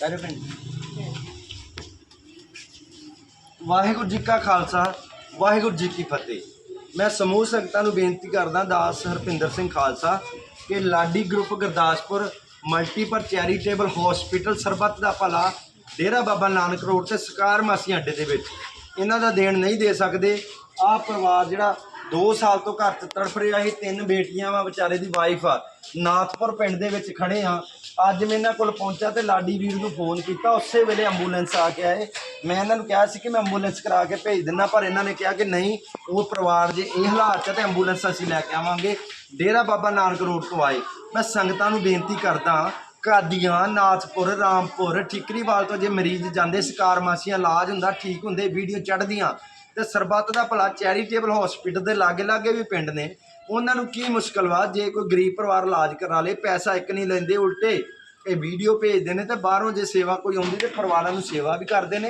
ਸਾਰੇ ਪਿੰਡ ਵਾਹਿਗੁਰੂ ਜੀ ਕਾ ਖਾਲਸਾ, ਵਾਹਿਗੁਰੂ ਜੀ ਕੀ ਫਤਿਹ। ਮੈਂ ਸਮੂਹ ਸੰਗਤਾਂ ਨੂੰ ਬੇਨਤੀ ਕਰਦਾ, ਦਾਸ ਹਰਪਿੰਦਰ ਸਿੰਘ ਖਾਲਸਾ, ਕਿ Ladi group Gurdaspur multipurpose charitable hospital ਸਰਬੱਤ ਦਾ ਭਲਾ ਡੇਰਾ ਬਾਬਾ ਨਾਨਕ ਰੋਡ ਤੇ ਸਕਾਰ ਮਾਸੀ ਅੱਡੇ ਦੇ ਵਿੱਚ। ਇਹਨਾਂ ਦਾ ਦੇਣ ਨਹੀਂ ਦੇ ਸਕਦੇ। ਆਹ ਪਰਿਵਾਰ ਜਿਹੜਾ 2 ਸਾਲ ਤੋਂ ਘਰ ਚ ਤੜਫ ਰਿਹਾ ਸੀ ਤਿੰਨ ਬੇਟੀਆਂ ਵਾ ਵਿਚਾਰੇ ਦੀ ਵਾਈਫ ਆ। ਨਾਥਪੁਰ ਪਿੰਡ ਦੇ ਵਿੱਚ ਖੜੇ ਆ ਅੱਜ ਮੈਂ ਇਹਨਾਂ ਕੋਲ ਪਹੁੰਚਾ ਤੇ ਲਾਡੀ ਵੀਰ ਨੂੰ ਫੋਨ ਕੀਤਾ। ਉਸੇ ਵੇਲੇ ਐਂਬੂਲੈਂਸ ਆ ਕੇ ਆਏ ਮੈਂ ਇਹਨਾਂ ਨੂੰ ਕਿਹਾ ਸੀ ਕਿ ਮੈਂ ਐਂਬੂਲੈਂਸ ਕਰਾ ਕੇ ਭੇਜ ਦਿੰਨਾ ਪਰ ਇਹਨਾਂ ਨੇ ਕਿਹਾ ਕਿ ਨਹੀਂ, ਉਹ ਪਰਿਵਾਰ ਜੇ ਇਹ ਹਾਲਾਤ 'ਚ ਹੈ ਤੇ ਐਂਬੂਲੈਂਸ ਅਸੀਂ ਲੈ ਕੇ ਆਵਾਂਗੇ। ਡੇਰਾ ਬਾਬਾ ਨਾਨਕ ਰੋਡ ਤੋਂ ਆਏ। ਮੈਂ ਸੰਗਤਾਂ ਨੂੰ ਬੇਨਤੀ ਕਰਦਾ ਕਾਦੀਆਂ ਨਾਥਪੁਰ, ਰਾਮਪੁਰ, ਠਿਕਰੀਵਾਲ ਤੋਂ ਜੇ ਮਰੀਜ਼ ਜਾਂਦੇ, ਸਕਾਰ ਮਾਸੀਆਂ, ਇਲਾਜ ਹੁੰਦਾ, ਠੀਕ ਹੁੰਦੇ ਵੀਡੀਓ ਚੜ੍ਹਦੀਆਂ। ਤੇ ਸਰਬੱਤ ਦਾ ਭਲਾ ਚੈਰੀਟੇਬਲ ਹਸਪੀਟਲ ਦੇ ਲਾਗੇ ਲਾਗੇ ਵੀ ਪਿੰਡ ਨੇ। ਉਹਨਾਂ ਨੂੰ ਕੀ ਮੁਸ਼ਕਲ ਵਾ? ਜੇ ਕੋਈ ਗਰੀਬ ਪਰਿਵਾਰ ਇਲਾਜ ਕਰਾ ਲੇ ਪੈਸਾ ਇੱਕ ਨਹੀਂ ਲੈਂਦੇ, ਉਲਟੇ ਇਹ ਵੀਡੀਓ ਭੇਜਦੇ ਨੇ ਤੇ ਬਾਹਰੋਂ ਜੇ ਸੇਵਾ ਕੋਈ ਆਉਂਦੀ ਤੇ ਪਰਿਵਾਰਾਂ ਨੂੰ ਸੇਵਾ ਵੀ ਕਰਦੇ ਨੇ।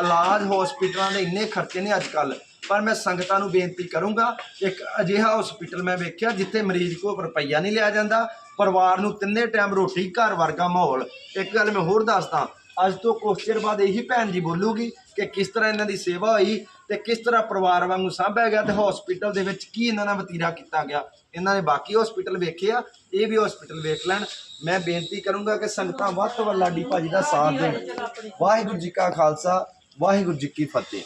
ਇਲਾਜ ਹਸਪੀਟਲਾਂ ਦੇ ਇੰਨੇ ਖਰਚੇ ਨੇ ਅੱਜ ਕੱਲ ਪਰ ਮੈਂ ਸੰਗਤਾਂ ਨੂੰ ਬੇਨਤੀ ਕਰੂੰਗਾ, ਇੱਕ ਅਜਿਹਾ ਹਸਪੀਟਲ ਮੈਂ ਵੇਖਿਆ ਜਿੱਥੇ ਮਰੀਜ਼ ਕੋਲ ਰੁਪਈਆ ਨਹੀਂ ਲਿਆ ਜਾਂਦਾ, ਪਰਿਵਾਰ ਨੂੰ ਤਿੰਨੇ ਟਾਈਮ ਰੋਟੀ ਘਰ ਵਰਗਾ ਮਾਹੌਲ। ਇੱਕ ਗੱਲ ਮੈਂ ਹੋਰ ਦੱਸਦਾ ਅੱਜ ਤੋਂ ਕੁਝ ਚਿਰ ਬਾਅਦ ਇਹੀ ਭੈਣ ਜੀ ਬੋਲੂਗੀ ਕਿ ਕਿਸ ਤਰ੍ਹਾਂ ਇਹਨਾਂ ਦੀ ਸੇਵਾ ਹੋਈ ਤੇ ਕਿਸ ਤਰ੍ਹਾਂ ਪਰਿਵਾਰ ਵਾਂਗੂ ਸਾਂਭਿਆ ਗਿਆ ਤੇ ਹਸਪੀਟਲ ਦੇ ਵਿੱਚ ਕੀ ਇਹਨਾਂ ਨਾਲ ਵਤੀਰਾ ਕੀਤਾ ਗਿਆ। ਇਹਨਾਂ ਨੇ ਬਾਕੀ ਹਸਪੀਟਲ ਵੇਖੇ ਆ, ਇਹ ਵੀ ਹਸਪੀਟਲ ਵੇਖ ਲੈਣ। ਮੈਂ ਬੇਨਤੀ ਕਰੂੰਗਾ ਕਿ ਸੰਗਤਾਂ ਵੱਧ ਤੋਂ ਵੱਧ ਲਾਡੀ ਭਾਜੀ ਦਾ ਸਾਥ ਦੇਣ। ਵਾਹਿਗੁਰੂ ਜੀ ਕਾ ਖਾਲਸਾ, ਵਾਹਿਗੁਰੂ ਜੀ ਕੀ ਫਤਿਹ।